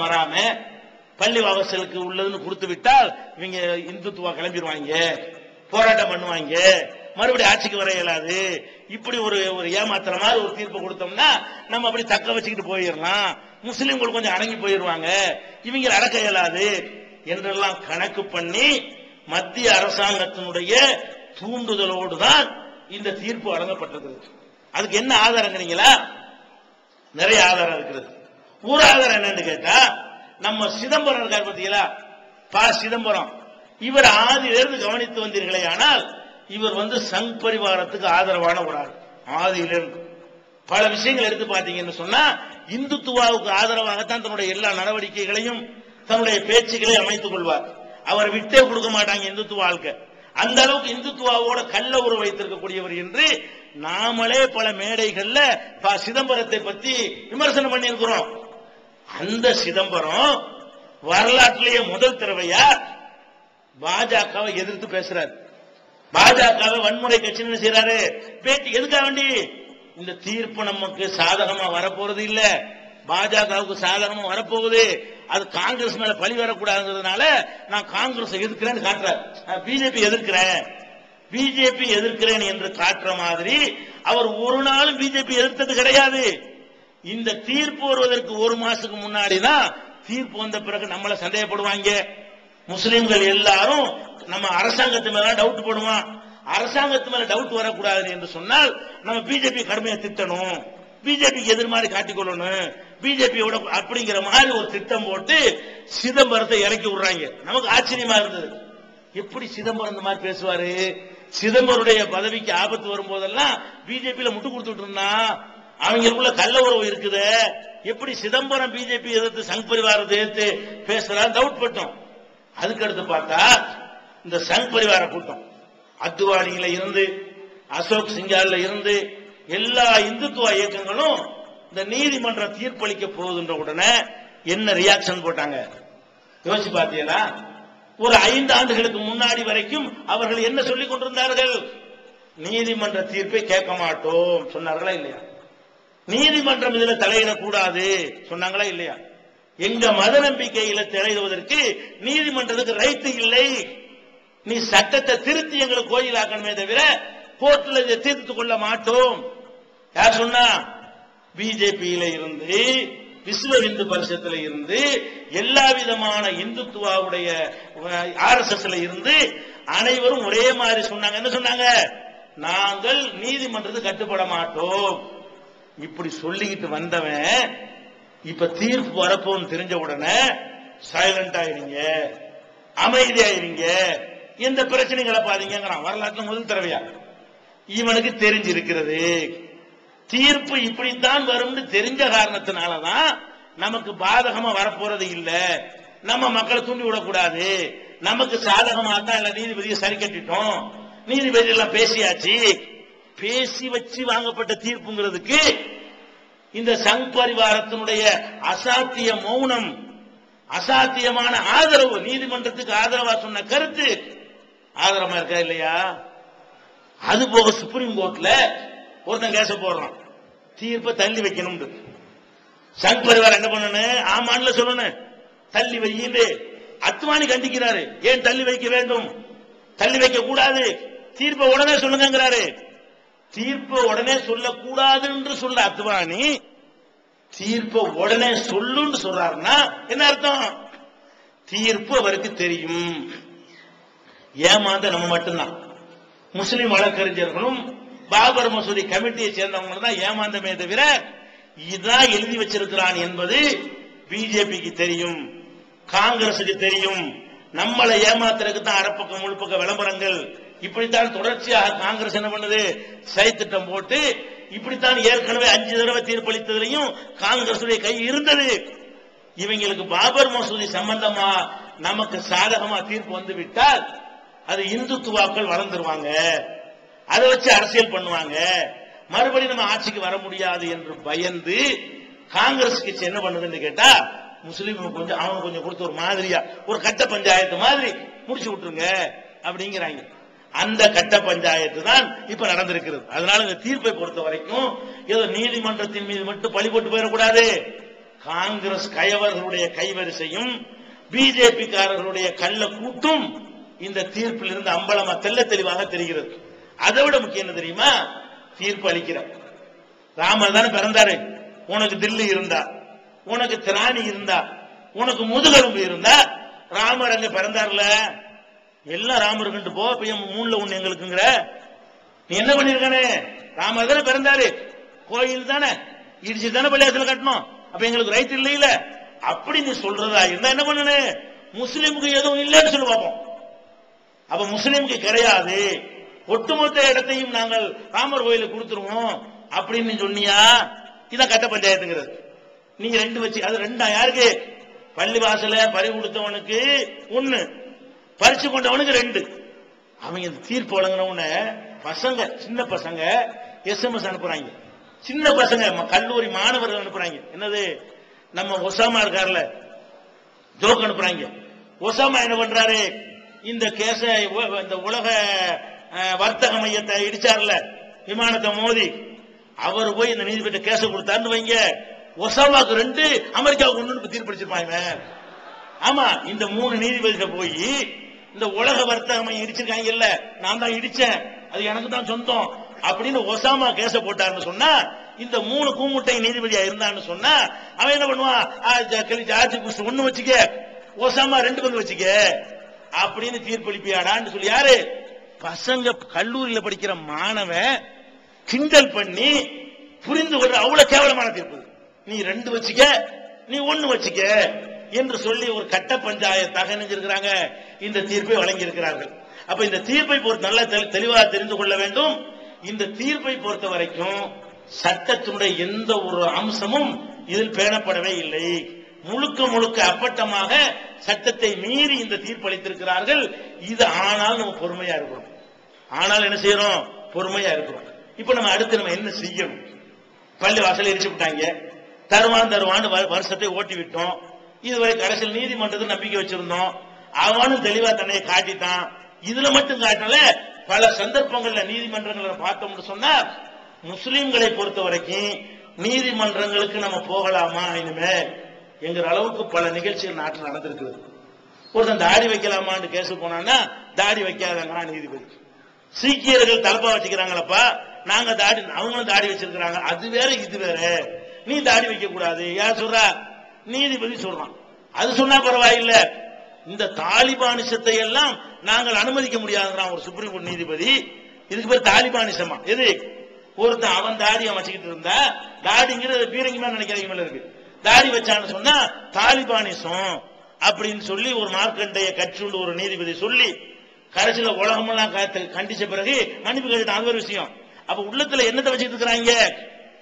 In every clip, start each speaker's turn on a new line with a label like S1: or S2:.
S1: வராம பள்ளி வாசலுக்கு உள்ளதுன்னு கொடுத்து விட்டால் இவங்க இந்துத்துவா கிளம்பிடுவாங்க போராட்டம் பண்ணுவாங்க மறுபடியும் ஆட்சிக்கு வர இயலாது. இப்படி ஒரு ஒரு ஏமாத்துற மாதிரி ஒரு தீர்ப்பு கொடுத்தோம்னா நம்ம அப்படி தக்க வச்சுக்கிட்டு போயிடலாம். முஸ்லீம்கள் கொஞ்சம் அடங்கி போயிடுவாங்க. இவங்க அடக்க இயலாது என்றெல்லாம் கணக்கு பண்ணி மத்திய அரசாங்கத்தினுடைய தூண்டுதலோடு தான் இந்த தீர்ப்பு வழங்கப்பட்டிருக்கிறது அதுக்கு என்ன ஆதாரங்கிறீங்களா? நிறைய ஆதாரம் இருக்கிறது. ஒரு என்னன்னு கேட்டா நம்ம சிதம்பரம் இருக்கார் பார்த்தீங்களா பா சிதம்பரம். இவர் ஆதியிலிருந்து கவனித்து வந்தீர்களே ஆனால் இவர் வந்து சங் பரிவாரத்துக்கு ஆதரவான ஒரு ஆள். ஆதியிலிருந்து பல விஷயங்கள் எடுத்து பார்த்தீங்கன்னு சொன்னா இந்துத்துவாவுக்கு ஆதரவாகத்தான் தன்னுடைய எல்லா நடவடிக்கைகளையும் தன்னுடைய பேச்சுகளை அமைத்துக் கொள்வார். அவர் விட்டே கொடுக்க மாட்டாங்க இந்துத்துவ ஆள்க. அந்த அளவுக்கு இந்துத்துவாவோட கள்ள உறவு வைத்திருக்கக்கூடியவர் என்று நாமளே பல மேடைகள்ல சிதம்பரத்தை பத்தி விமர்சனம் பண்ணியிருக்கிறோம். அந்த சிதம்பரம் வரலாற்றிலேயே முதல் தடவையா பாஜகவை எதிர்த்து பேசுறாரு. பாஜகவை வன்முறை கட்சின்னு செய்யறாரு பேட்டி எதுக்காக வேண்டி? இந்த தீர்ப்பு நமக்கு சாதகமா வரப்போறது இல்ல. பாஜகவுக்கு சாதகமா வரப்போகுது. அது காங்கிரஸ் மேல பழி வரக்கூடாதுங்கிறதுனால நான் காங்கிரஸ் எதிர்க்கிறேன்னு காட்டுறார். பிஜேபி எதிர்க்கிறேன். பிஜேபி எதிர்க்கிறேன் என்று காட்டுற மாதிரி அவர் ஒரு நாளும் பிஜேபி எதிர்த்தது கிடையாது. இந்த தீர்ப்பு வருவதற்கு ஒரு மாசத்துக்கு முன்னாடி தான் தீர்ப்பு வந்த பிறகு நம்மள சந்தேகப்படுவாங்க. முஸ்லிம்கள் எல்லாரும் நம்ம அரசாங்கத்து மேல டவுட் போடுவான். அரசாங்கத்து மேல டவுட் வரக்கூடாது என்று சொன்னால் நம்ம பிஜேபி கடுமையை திட்டணும். பிஜேபிக்கு எதிர் மாதிரி காட்டிக்கொள்ளணும் பிஜேபியோட அப்படிங்கிற மாதிரி ஒரு திட்டம் போட்டு சிதம்பரத்தை இறக்கி விடுறாங்க. நமக்கு ஆச்சரியமா இருந்தது. எப்படி சிதம்பரம் இந்த மாதிரி பேசுவாரு? சிதம்பருடைய பதவிக்கு ஆபத்து வரும்போதெல்லாம் பிஜேபியில முட்டு கொடுத்துட்டு இருந்தா அவங்களுக்குள்ள கள்ள உறவு இருக்குது. எப்படி சிதம்பரம் பிஜேபி எதிர்த்து சங் பரிவாரத்தை எதிர்த்து பேசுறாரு டவுட் பட்டோம். அதுக்கடுத்து பார்த்தா இந்த சங் பரிவார கூட்டம். அத்வானியில இருந்து அசோக் சிங்கால்ல இருந்து எல்லா இந்துத்துவ இயக்கங்களும் இந்த நீதிமன்ற தீர்ப்பளிக்க போகுதுன்ற உடனே என்ன ரியாக்ஷன் போட்டாங்க? யோசிச்சு பார்த்தீங்களா? ஒரு ஐந்து ஆண்டுகளுக்கு முன்னாடி வரைக்கும் அவர்கள் என்ன சொல்லிக் கொண்டிருந்தார்கள்? நீதிமன்ற தீர்ப்பை கேட்க மாட்டோம் சொன்னார்களா இல்லையா? நீதிமன்றம் இதுல தலையிடக்கூடாது. சொன்னாங்களா இல்லையா? எங்க மத நம்பிக்கையில தலையிடுவதற்கு நீதிமன்றத்துக்கு ரைத்து இல்லை. நீ சட்டத்தை திருத்தி எங்களை கோயிலாக்கணுமே தவிர கோர்ட்ல இதை தீர்த்து கொள்ள மாட்டோம். யார் சொன்னா? பிஜேபியில இருந்து விஸ்வ இந்து பரிசத்துல இருந்து எல்லா விதமான இந்துத்துவாவுடைய ஆர்எஸ்எஸ்ல இருந்து அனைவரும் ஒரே மாதிரி சொன்னாங்க. என்ன சொன்னாங்க? நாங்கள் நீதிமன்றத்துக்கு கட்டுப்பட மாட்டோம். இப்படி சொல்லிக்கிட்டு வந்தவன் இப்ப தீர்ப்பு வரப்போன்னு தெரிஞ்ச உடனே சைலண்ட் ஆயிருங்க அமைதியாயிருங்க எந்த பிரச்சனையும் கிளப்பாதீங்கிறான் வரலாற்றுல முதல் தடவையா. இவனுக்கு தெரிஞ்சிருக்கிறது. தீர்ப்பு இப்படித்தான் வரும்னு தெரிஞ்ச காரணத்தினாலதான் நமக்கு பாதகமா வரப்போறது இல்ல. நம்ம மக்களை தூண்டி விடக்கூடாது. நமக்கு சாதகமா தான் இல்ல நீதிபதியை சரி கட்டிட்டோம். நீதிபதி எல்லாம் பேசியாச்சு. பேசி வச்சு வாங்கப்பட்ட தீர்ப்புங்கிறதுக்கு இந்த சங் பரிவாரத்தினுடைய அசாத்திய மௌனம் அசாத்தியமான ஆதரவு நீதிமன்றத்துக்கு ஆதரவா சொன்ன கருத்து ஆதரமா இருக்கா இல்லையா? அது போக சுப்ரீம் கோர்ட்ல ஒருத்தன் கேச போடுறான். தீர்ப்பை தள்ளி வைக்கணும் சங் பரிவாரம் என்ன பண்ணணும் ஆமான்ல சொல்லணும் தள்ளி வையுது அத்வானி கண்டிக்கிறாரு. ஏன் தள்ளி வைக்க வேண்டும்? தள்ளி வைக்க கூடாது. தீர்ப்பை உடனே சொல்லுங்கிறாரு தீர்ப்பை உடனே சொல்லக்கூடாது என்று சொல்ல அத்வானி தீர்ப்பை உடனே சொல்லுன்னு சொல்றாருன்னா என்ன அர்த்தம்? தீர்ப்பு அவருக்கு தெரியும். ஏமாந்த நம்ம மட்டும்தான். முஸ்லிம் வழக்கறிஞர்களும் பாபர் மசூதி கமிட்டியை சேர்ந்தவங்க தான் ஏமாந்தமே தவிர இதான் எழுதி வச்சிருக்கிறான் என்பது பிஜேபிக்கு தெரியும். காங்கிரசுக்கு தெரியும். நம்மளை ஏமாத்துறதுக்கு தான் அரைப்பக்கம் முழுப்பக்க விளம்பரங்கள் இப்படித்தான் தொடர்ச்சியாக காங்கிரஸ் என்ன பண்ணுது? சைத்திட்டம் போட்டு இப்படித்தான் ஏற்கனவே அஞ்சு தடவை தீர்ப்பளித்ததுலையும் காங்கிரசுடைய கை இருந்தது. இவங்களுக்கு பாபர் மசூதி சம்பந்தமா நமக்கு சாதகமா தீர்ப்பு வந்து விட்டால் அது இந்துத்துவாக்கள் வளர்ந்துருவாங்க. அதை வச்சு அரசியல் பண்ணுவாங்க. மறுபடியும் நம்ம ஆட்சிக்கு வர முடியாது என்று பயந்து காங்கிரஸ் என்ன பண்ணுதுன்னு கேட்டா முஸ்லீம் கொஞ்சம் அவங்க கொஞ்சம் கொடுத்த ஒரு மாதிரியா ஒரு கட்ட பஞ்சாயத்து மாதிரி முடிச்சு விட்டுருங்க அப்படிங்கிறாங்க. அந்த கட்ட பஞ்சாயத்து தான் இப்ப நடந்திருக்கிறது. அதனால இந்த தீர்ப்பை பொறுத்த வரைக்கும் ஏதோ நீதிமன்றத்தின் மீது மட்டும் பழி போட்டு போயிடக்கூடாது. காங்கிரஸ் கயவர்களுடைய கைவரிசையும் பிஜேபிக்காரர்களுடைய கள்ள கூட்டும் இந்த தீர்ப்பில் இருந்து அம்பலமா தெல்ல தெளிவாக தெரிகிறது. அதை விட முக்கியம் என்ன தெரியுமா? தீர்ப்பு அளிக்கிறார் ராமர் தானே பிறந்தாரு. உனக்கு தில்லி இருந்தா உனக்கு திராணி இருந்தா உனக்கு முதுகெலும்பு இருந்தா ராமர் அங்க பிறந்தார்ல? எல்லாம் ராமர் கண்டு போ இப்ப மூணுல ஒண்ணு எங்களுக்குங்கிற. நீ என்ன பண்ணிருக்கானே? ராமர் தானே பிறந்தாரு? கோயில் தானே. இடிச்சு தானே பள்ளியாசல கட்டணும். அப்ப எங்களுக்கு ரைட் இல்லையில. அப்படி நீ சொல்றதா? இருந்தா என்ன பண்ணனு? முஸ்லிமுக்கு எதுவும் இல்லைன்னு சொல்லி பார்ப்போம் அப்ப முஸ்லிமுக்கு கிடையாது. ஒட்டுமொத்த இடத்தையும் நாங்கள் ராமர் கோயிலுக்கு கொடுத்துருவோம். அப்படின்னு சொன்னியா? இதான் கட்ட பஞ்சாயத்துங்கிறது. நீங்க ரெண்டு வச்சு அது ரெண்டா? யாருக்கு? பள்ளி வாசல பறி கொடுத்தவனுக்கு ஒண்ணு. பறிச்சு கொண்டவனுக்கு ரெண்டு. அவங்க இந்த தீர்ப்பு வழங்கினவுடனே பசங்க சின்ன பசங்க எஸ்எம்எஸ் அனுப்புறாங்க. சின்ன பசங்க கல்லூரி மாணவர்கள் அனுப்புறாங்க. என்னது? நம்ம ஒசாமா இருக்கார்ல ஜோக் அனுப்புறாங்க. ஒசாமா என்ன பண்றாரு? இந்த கேச இந்த உலக வர்த்தக மையத்தை இடிச்சார்ல விமானத்தை மோதி. அவர் போய் இந்த நீதிபதி கேச கொடுத்தாருன்னு வைங்க. ஒசாமாவுக்கு ரெண்டு அமெரிக்காவுக்கு ஒன்று தீர்ப்பளிச்சிருப்பாங்க. ஆமா இந்த மூணு நீதிபதிகள் போய் இந்த உலக வர்த்தக மையம் இடிச்சிருக்காங்கல்ல நான் தான் இடிச்சேன் அது எனக்கு தான் சொந்தம் அப்படின்னு ஒசாமா கேச போட்டாருன்னு சொன்னா இந்த மூணு கூமுட்டை நீதிபதியா இருந்தான்னு சொன்னா அவன் என்ன பண்ணுவான்? ஆ, ஜார்ஜ் புஷ் ஒண்ணு வச்சுக்க ஒசாமா ரெண்டு பங்கு வச்சுக்க அப்படின்னு தீர்ப்பளிப்பியாடான்னு சொல்லி யாரு? பசங்க கல்லூரியில படிக்கிற மாணவன் கிண்டல் பண்ணி புரிந்து கொள்ள அவ்வளவு கேவலமான தீர்ப்பு. நீ ரெண்டு வச்சுக்க நீ ஒன்னு வச்சுக்க என்று சொல்லி ஒரு கட்ட பஞ்சாயத்தாக நினைஞ்சிருக்கிறாங்க இந்த தீர்ப்பை வழங்கி இருக்கிறார்கள் அப்ப இந்த தீர்ப்பை பொறுத்து நல்லா தெளி- தெளிவாக தெரிந்து கொள்ள வேண்டும். இந்த தீர்ப்பை பொறுத்த வரைக்கும் சட்டத்தினுடைய எந்த ஒரு அம்சமும் இதில் பேணப்படவே இல்லை. முழுக்க முழுக்க அப்பட்டமாக சட்டத்தை மீறி இந்த தீர்ப்பு அளித்திருக்கிறார்கள். இது ஆனால் நம்ம பொறுமையா இருக்கணும். ஆனால் என்ன செய்யறோம்? பொறுமையா இருக்கிறோம் இப்ப நம்ம அடுத்து நம்ம என்ன செய்யணும்? பள்ளி வாசல் எரிச்சு விட்டாங்க. தருவான் தருவான்னு வருஷத்தை ஓட்டி விட்டோம். இதுவரை கடைசியில் நீதிமன்றத்தில் நம்பிக்கை வச்சிருந்தோம். அவனும் தெளிவா தன்னை காட்டிட்டான். இதுல மட்டும் காட்டல பல சந்தர்ப்பங்கள்ல நீதிமன்றங்களை பார்த்தோம்னு சொன்னா முஸ்லிம்களை பொறுத்த வரைக்கும் நீதிமன்றங்களுக்கு நம்ம போகலாமா இனிமே எங்கிற அளவுக்கு பல நிகழ்ச்சிகள் நாட்டில் நடந்திருக்குது ஒருத்தன் தாடி வைக்கலாமான்னு கேஸ் போனான்னா தாடி வைக்காதங்கிறான் நீதிபதி. சீக்கியர்கள் தலப்பா வச்சுக்கிறாங்களப்பா நாங்க தாடி அவங்களும் தாடி வச்சிருக்கிறாங்க. அது வேற இது வேற. நீ தாடி வைக்க கூடாது யார் சொல்றா? நீதிபதி சொல்றான். அது சொன்னா பரவாயில்லை. இந்த தாலிபானிசத்தை எல்லாம் நாங்கள் அனுமதிக்க முடியாதுங்கிறான் ஒரு சுப்ரீம் கோர்ட் நீதிபதி. இதுக்கு பேர் தாலிபானிசமா? எது? ஒருத்தன் அவன் தாடி அவன் வச்சுக்கிட்டு இருந்தா தாடிங்கிறது பீரங்கிமா நினைக்கிறீங்க இருக்கு. தாடி வச்சான்னு சொன்னா தாலிபானிசம் அப்படின்னு சொல்லி ஒரு மார்க்கண்டைய கட்சியுள்ள ஒரு நீதிபதி சொல்லி கடைசியில உலகமெல்லாம் கண்டிச்ச பிறகு மன்னிப்பு கேட்டுட்டான் அது ஒரு விஷயம். அப்ப உள்ளத்துல என்னத்தை வச்சுட்டு இருக்கிறாங்க?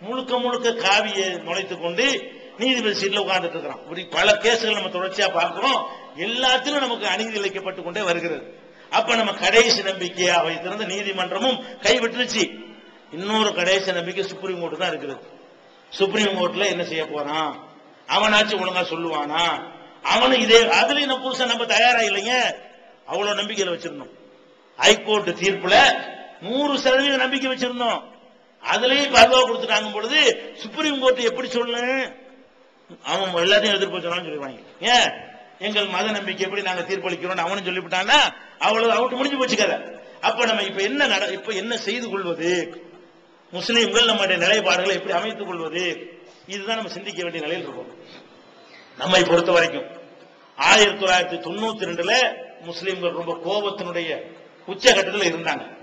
S1: முழுக்க முழுக்க காவியை நுழைத்துக் கொண்டு நீதிபதி சீட்ல உட்கார்ந்துட்டு இருக்கிறான். இப்படி பல கேசுகள் நம்ம தொடர்ச்சியா பார்க்கிறோம். எல்லாத்திலும் நமக்கு அநீதி இழைக்கப்பட்டு கொண்டே வருகிறது. அப்ப நம்ம கடைசி நம்பிக்கையா வைத்திருந்த நீதிமன்றமும் கைவிட்டுருச்சு. இன்னொரு கடைசி நம்பிக்கை சுப்ரீம் கோர்ட் தான் இருக்குது. சுப்ரீம் கோர்ட்ல என்ன செய்ய போறான்? அவனாச்சும் ஒழுங்கா சொல்லுவானா? அவனும் இதே அதுலயும் நம்ம புதுசா நம்ம தயாரா இல்லைங்க அவ்வளவு நம்பிக்கையில வச்சிருந்தோம். ஹைகோர்ட் தீர்ப்புல நூறு சதவீத நம்பிக்கை வச்சிருந்தோம். அதுலயும் இப்ப கொடுத்துட்டாங்க பொழுது சுப்ரீம் கோர்ட் எப்படி சொல்லு அவன் எல்லாத்தையும் எதிர்ப்பு சொன்னான்னு சொல்லிடுவாங்க. ஏன்? எங்கள் மத நம்பிக்கை எப்படி நாங்க தீர்ப்பளிக்கிறோம் அவனும் சொல்லிவிட்டான்னா அவ்வளவு அவட்டு முடிஞ்சு போச்சு கதை. அப்ப நம்ம இப்ப என்ன நட இப்ப என்ன செய்து கொள்வது? முஸ்லீம்கள் நம்முடைய நிலைப்பாடுகளை எப்படி அமைத்துக் கொள்வது? இதுதான் நம்ம சிந்திக்க வேண்டிய நிலையில் இருக்கோம். நம்மை பொறுத்த வரைக்கும் ஆயிரத்தி தொள்ளாயிரத்தி தொண்ணூத்தி ரெண்டுல முஸ்லீம்கள் ரொம்ப கோபத்தினுடைய உச்சகட்டத்தில் இருந்தாங்க.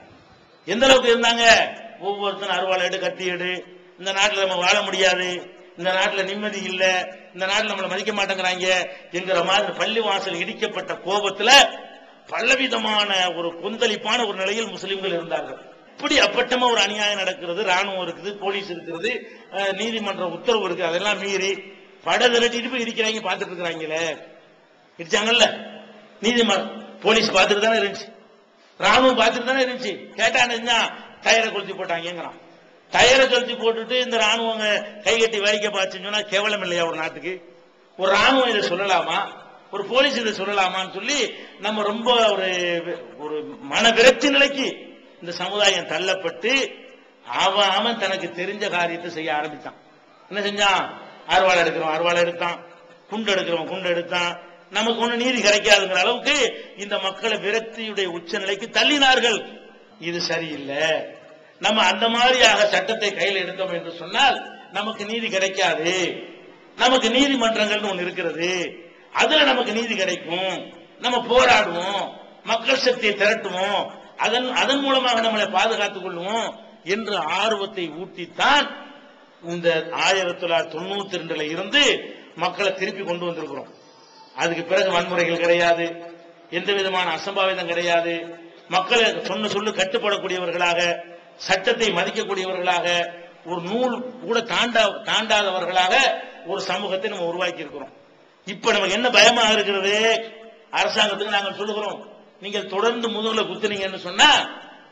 S1: எந்த அளவுக்கு இருந்தாங்க? ஒவ்வொருத்தரும் அருவாள் எடு கத்தி எடு. இந்த நாட்டில் நம்ம வாழ முடியாது. இந்த நாட்டில் நிம்மதி இல்லை இந்த நாட்டில் நம்மளை மதிக்க மாட்டேங்கிறாங்க என்கிற மாதிரி பள்ளி வாசல் இடிக்கப்பட்ட கோபத்துல பலவிதமான ஒரு கொந்தளிப்பான ஒரு நிலையில் முஸ்லிம்கள் இருந்தார்கள். இப்படி அப்பட்டமா ஒரு அநியாயம் நடக்கிறது ராணுவம் இருக்குது போலீஸ் இருக்கிறது நீதிமன்ற உத்தரவு இருக்கு அதெல்லாம் மீறி பட திரட்டிட்டு போய் இருக்கிறாங்க பார்த்துட்டு இருக்கிறாங்களே. இடிச்சாங்கல்ல? நீதிமன்றம் போலீஸ் பார்த்துட்டு தானே இருந்துச்சு. ராணுவம் பார்த்துட்டு தானே இருந்துச்சு. கேட்டான்னு டயரை கொளுத்தி போட்டாங்கிறான் டயரை கொளுத்தி போட்டுட்டு இந்த ராணுவங்க கை கட்டி வேடிக்கை பார்த்துன்னு சொன்னா கேவலம் இல்லையா ஒரு நாட்டுக்கு? ஒரு ராணுவம் இதை சொல்லலாமா? ஒரு போலீஸ் இதை சொல்லலாமான்னு சொல்லி நம்ம ரொம்ப ஒரு ஒரு மன விரக்தி நிலைக்கு இந்த சமுதாயம் தள்ளப்பட்டு அவன் அவன் தனக்கு தெரிஞ்ச காரியத்தை செய்ய ஆரம்பித்தான் என்ன செஞ்சான்? அருவாளை எடுக்கிறவன் அருவாளை எடுத்தான். குண்டு எடுக்கிறவன் குண்டு எடுத்தான். நமக்கு ஒண்ணு நீதி கிடைக்காதுங்கிற அளவுக்கு இந்த மக்களை விரக்தியுடைய உச்சநிலைக்கு தள்ளினார்கள். இது சரியில்லை. நம்ம அந்த மாதிரியாக சட்டத்தை கையில் எடுத்தோம் என்று சொன்னால் நமக்கு நீதி கிடைக்காது. நமக்கு நீதிமன்றங்கள்னு ஒன்று இருக்கிறது. அதுல நமக்கு நீதி கிடைக்கும். நம்ம போராடுவோம். மக்கள் சக்தியை திரட்டுவோம். அதன் அதன் மூலமாக நம்மளை பாதுகாத்துக் கொள்வோம் என்ற ஆர்வத்தை ஊட்டித்தான் இந்த ஆயிரத்தி தொள்ளாயிரத்தி தொண்ணூத்தி ரெண்டுல இருந்து மக்களை திருப்பி கொண்டு வந்திருக்கிறோம். அதுக்கு பிறகு வன்முறைகள் கிடையாது. எந்த விதமான அசம்பாவிதம் கிடையாது. மக்களை சொன்ன சொல்லு கட்டுப்படக்கூடியவர்களாக சட்டத்தை மதிக்கக்கூடியவர்களாக ஒரு நூல் கூட தாண்டா தாண்டாதவர்களாக ஒரு சமூகத்தை நம்ம உருவாக்கி இருக்கிறோம் இப்ப நமக்கு என்ன பயமா இருக்கிறது? அரசாங்கத்துக்கு நாங்கள் சொல்லுகிறோம் நீங்கள் தொடர்ந்து முதுகுல குத்துனீங்கன்னு சொன்னா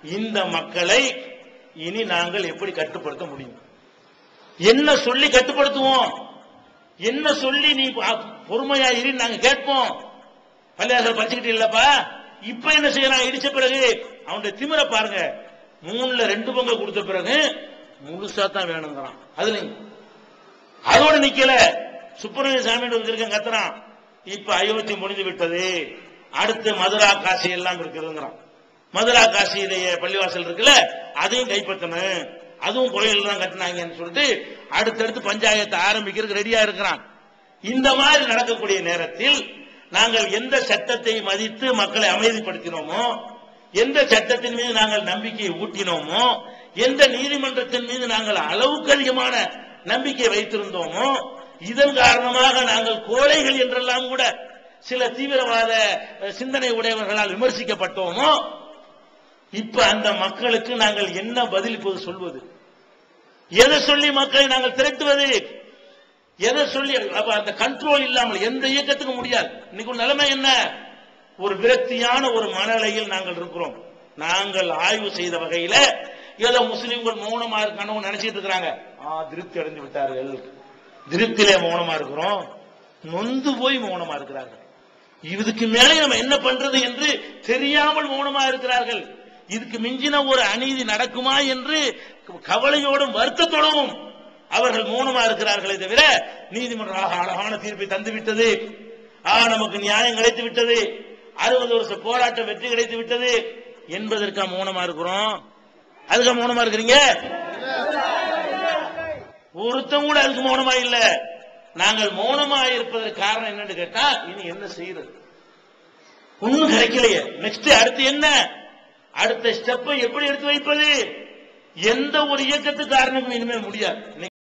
S1: இந்த மக்களை இனி நாங்கள் எப்படி கட்டுப்படுத்த முடியும்? என்ன சொல்லி கட்டுப்படுத்துவோம்? என்ன சொல்லி நீ பொறுமையா இரு நாங்க கேட்போம். பள்ளியாசல் படிச்சுக்கிட்டு இல்லப்பா. இப்ப என்ன செய்யறான்? இடிச்ச பிறகு அவனுடைய திமிர பாருங்க. மூணுல ரெண்டு பங்கு கொடுத்த பிறகு முழுசா தான் வேணுங்கிறான். அதுல அதோட நிக்கல. சுப்பிரமணிய சாமி வந்திருக்கேன் கத்துறான். இப்ப அயோத்தி முடிந்து விட்டது. அடுத்து மதுரா காசி எல்லாம் இருக்குதுங்கிறான். மதுரா காசியிலேயே பள்ளிவாசல் இருக்குல்ல அதையும் கைப்பற்றணும். அதுவும் கோயில் தான் கட்டினாங்கன்னு சொல்லிட்டு அடுத்தடுத்து பஞ்சாயத்தை ஆரம்பிக்கிறதுக்கு ரெடியா இருக்கிறான். இந்த மாதிரி நடக்கக்கூடிய நேரத்தில் நாங்கள் எந்த சட்டத்தை மதித்து மக்களை அமைதிப்படுத்தினோமோ எந்த சட்டத்தின் மீது நாங்கள் நம்பிக்கையை ஊட்டினோமோ எந்த நீதிமன்றத்தின் மீது நாங்கள் அளவுக்கு அதிகமான நம்பிக்கை வைத்திருந்தோமோ இதன் காரணமாக நாங்கள் கோழைகள் என்றெல்லாம் கூட சில தீவிரவாத சிந்தனை உடையவர்களால் விமர்சிக்கப்பட்டோமோ இப்ப அந்த மக்களுக்கு நாங்கள் என்ன பதில் இப்போது சொல்வது? எதை சொல்லி மக்களை நாங்கள் திரட்டுவது? எதை சொல்லி அந்த கண்ட்ரோல் இல்லாமல் எந்த இயக்கத்துக்கும் முடியாது. இன்னைக்கு நிலைமை என்ன? ஒரு விரக்தியான ஒரு மனநிலையில் நாங்கள் இருக்கிறோம். நாங்கள் ஆய்வு செய்த வகையில ஏதோ முஸ்லிம்கள் மௌனமா இருக்கணும் நினைச்சிட்டு இருக்கிறாங்க. ஆ திருப்தி அடைஞ்சு விட்டார்கள். திருப்தியிலே மௌனமா இருக்கிறோம். நொந்து போய் மௌனமா இருக்கிறார்கள். இதுக்கு மேலே நம்ம என்ன பண்றது என்று தெரியாமல் மௌனமா இருக்கிறார்கள். இதுக்கு மிஞ்சின ஒரு அநீதி நடக்குமா என்று கவலையோடும் வருத்தத்தோடும் அவர்கள் மௌனமா இருக்கிறார்களே தவிர நீதிமன்றம் அழகான தீர்ப்பை தந்துவிட்டது. ஆ நமக்கு நியாயம் கிடைத்து விட்டது அறுபது வருஷ போராட்டம் வெற்றி கிடைத்து விட்டது என்பதற்கா மௌனமா இருக்கிறோம்? அதுக்கு மௌனமா இருக்கிறீங்க? ஒருத்தம் கூட அதுக்கு மௌனமா இல்ல. நாங்கள் மௌனமா இருப்பதற்கு காரணம் என்னன்னு கேட்டா இனி என்ன செய்யறது? ஒண்ணும் கிடைக்கலையே. நெக்ஸ்ட் அடுத்து என்ன? அடுத்த ஸ்டெப்பை எப்படி எடுத்து வைப்பது? எந்த ஒரு இயக்கத்துக்காரனுக்கும் இனிமேல் முடியாது.